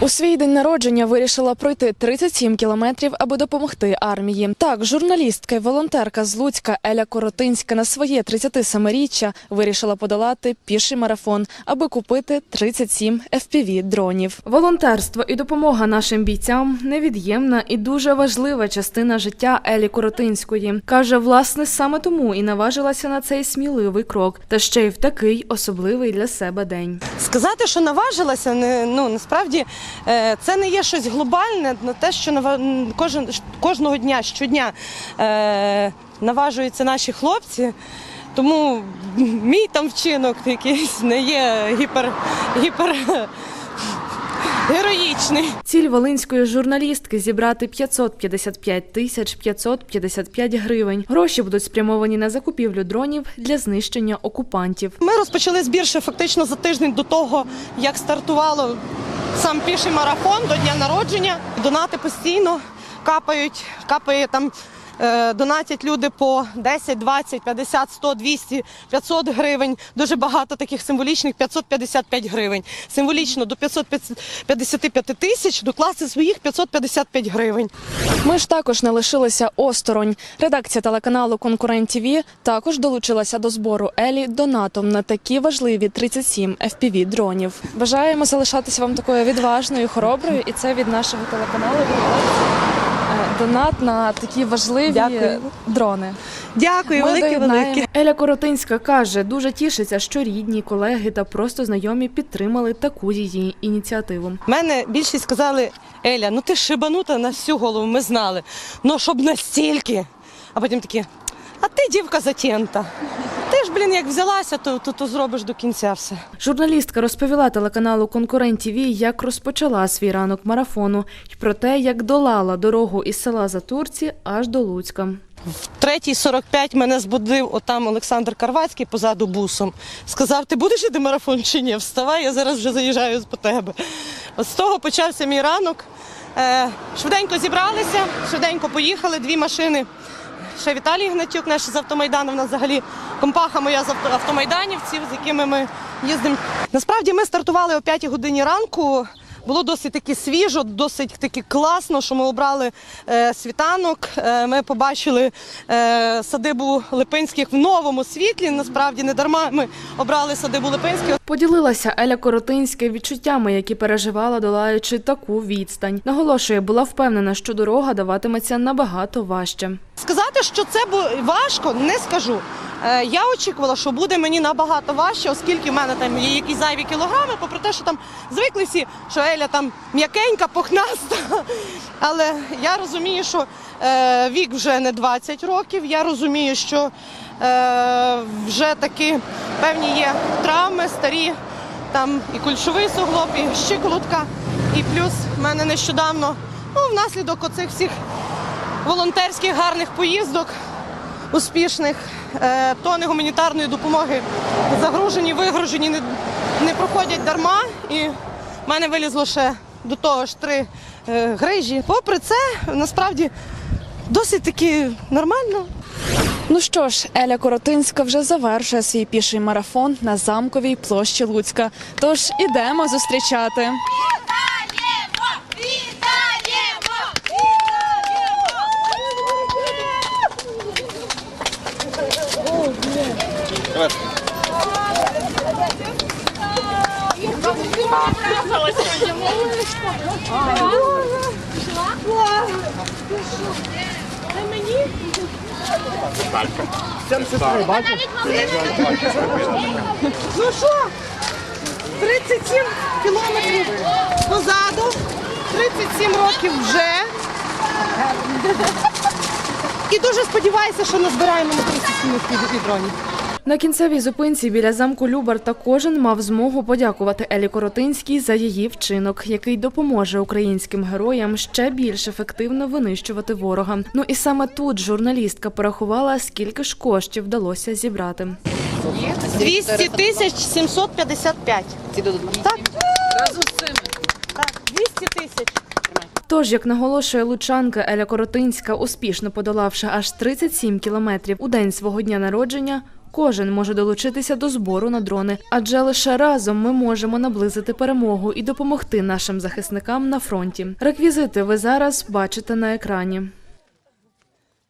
У свій день народження вирішила пройти 37 кілометрів, аби допомогти армії. Так, журналістка і волонтерка з Луцька Еля Коротинська на своє 37-річчя вирішила подолати піший марафон, аби купити 37 FPV дронів. Волонтерство і допомога нашим бійцям невід'ємна і дуже важлива частина життя Елі Коротинської. каже, власне, саме тому і наважилася на цей сміливий крок, та ще й в такий особливий для себе день. Сказати, що наважилася, не, ну насправді це не є щось глобальне, на те, що кожен, кожного дня, щодня е, наважуються наші хлопці. Тому мій там вчинок якийсь не є гіпер, гіпер героїчний. Ціль волинської журналістки зібрати 555 тисяч 555 гривень. Гроші будуть спрямовані на закупівлю дронів для знищення окупантів. Ми розпочали збір ще фактично за тиждень до того, як стартувало сам піший марафон до дня народження. Донати постійно капають, капає там. Е, Донатять люди по 10, 20, 50, 100, 200, 500 гривень. Дуже багато таких символічних 555 гривень. Символічно до 555 тисяч докласти своїх 555 гривень. Ми ж також не лишилися осторонь. Редакція телеканалу Конкурент ТВ також долучилася до збору Елі донатом на такі важливі 37 FPV дронів. Бажаємо залишатися вам такою відважною, хороброю, і це від нашого телеканалу. Донат на такі важливі Дякую. дрони. Дякую, Ми велике доєднаємо. велике. Еля Коротинська каже, дуже тішиться, що рідні, колеги та просто знайомі підтримали таку її ініціативу. Мене більшість сказали, Еля, ну ти шибанута на всю голову, ми знали. Ну щоб настільки. А потім такі, а ти дівка затєнта. Ти ж, блін, як взялася, то, то, то зробиш до кінця все. Журналістка розповіла телеканалу Конкурент ТВ, як розпочала свій ранок марафону і про те, як долала дорогу із села Затурці аж до Луцька. В 3.45 мене збудив отам Олександр Карвацький позаду бусом. Сказав, ти будеш іти марафон чи ні? Вставай, я зараз вже заїжджаю по тебе. От з того почався мій ранок. Е, швиденько зібралися, швиденько поїхали, дві машини. Ще Віталій Гнатюк, наш з автомайдану, У нас взагалі компаха моя з авто- автомайданівців, з якими ми їздимо. Насправді ми стартували о 5 годині ранку. Було досить таки свіжо, досить таки класно, що ми обрали е, світанок. Е, ми побачили е, садибу Липинських в новому світлі. Насправді не дарма ми обрали садибу Липинських. Поділилася Еля Коротинська відчуттями, які переживала, долаючи таку відстань. Наголошує, була впевнена, що дорога даватиметься набагато важче. Сказати, що це важко, не скажу. Е, Я очікувала, що буде мені набагато важче, оскільки в мене там є якісь зайві кілограми, попри те, що там звикли всі, що Еля там м'якенька, пухнаста. Але я розумію, що е, вік вже не 20 років. Я розумію, що е, вже такі певні є травми, старі, там і кульшовий суглоб, і щиколотка, і плюс в мене нещодавно, ну, внаслідок оцих всіх волонтерських гарних поїздок, успішних, е, тони гуманітарної допомоги загружені, вигружені, не, не проходять дарма. І в мене вилізло ще до того ж три е, грижі. Попри це, насправді досить таки нормально. Ну що ж, Еля Коротинська вже завершує свій піший марафон на замковій площі Луцька. Тож ідемо зустрічати. Ну що, 37 кілометрів позаду, 37 років вже. І дуже сподіваюся, що назбираємо на 37 дронів. На кінцевій зупинці біля замку Любарта кожен мав змогу подякувати Елі Коротинській за її вчинок, який допоможе українським героям ще більш ефективно винищувати ворога. Ну і саме тут журналістка порахувала, скільки ж коштів вдалося зібрати. 200 тисяч 755. Так? Разом з цими? Так, 200 тисяч. Тож, як наголошує лучанка Еля Коротинська, успішно подолавши аж 37 кілометрів у день свого дня народження, Кожен може долучитися до збору на дрони, адже лише разом ми можемо наблизити перемогу і допомогти нашим захисникам на фронті. Реквізити ви зараз бачите на екрані.